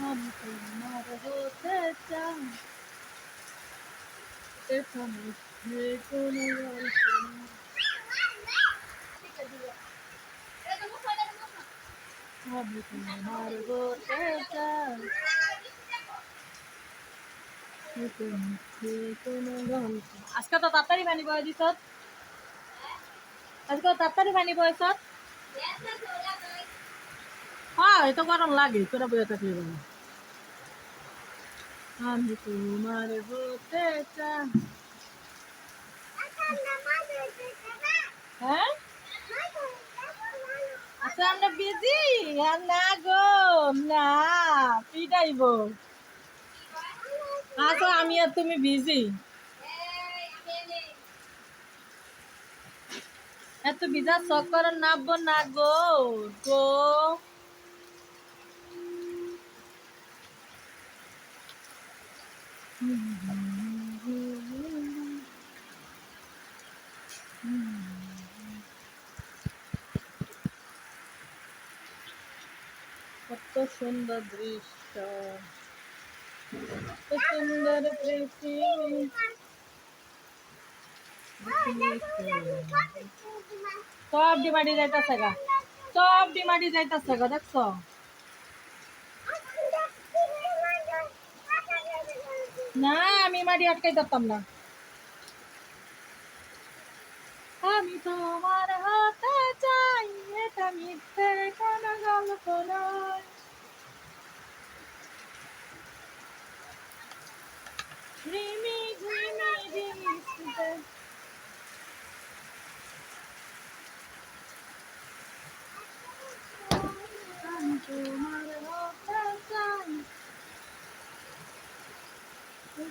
তোমার হতে চান এখানে যে কোনো আমি তোমার হতে চান আজকে তো তাড়াতাড়ি পানি বয়ে দিছত। আজকে তাড়াতাড়ি পানি হ্যাঁ এটা গরম লাগে তোরা বয়ে থাকলে বলে আমি তোমার হতে চাই। হ্যাঁ? আচ্ছা আমরা বিজি? না গো, না পিটাইব আচ্ছা আমি আর তুমি বিজি। এত বিজা চক্কর নাবব না গো গো। কত সুন্দর দৃশ্য। কত সুন্দর সব ডিমাডি যাইতাছে গা। সব ডিমাডি যাইতাছে গা দেখছ না আমি মাটি আটকাই ধরতাম না। আমি তোমার হাতে চাই, এটা মিথ্যে কোন গল্প নয়। রিমি ঝিমি ঝিমি আয়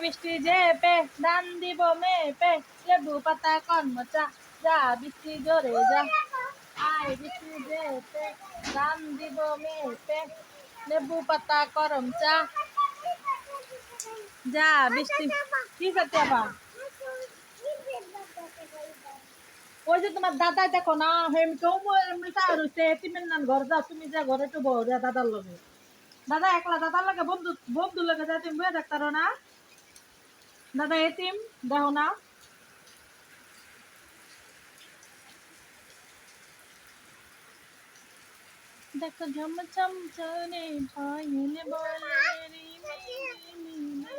বৃষ্টি যে পে দান দিব মে পে লেবু পাতা কন মচা যা, বৃষ্টি জোরে যা। আয় বৃষ্টি যে পে দান দিব মে পে লেবু পাতা করম চা। যা, বৃষ্টি। কি করতে ওই যে তোমার দাদা দেখো না, হেম কেউ মিঠা রয়েছে তিমের নান ঘর যা, তুমি যা ঘরে তো বউ যা দাদার লগে। দাদা একলা, দাদার লগে বন্ধু বন্ধুর লগে যা, তুমি বয়ে দেখতারো না। দাদা এতিম, দেখো না। দেখো ঝম চম চরে ভয়েল বলে রে মিমি মিমি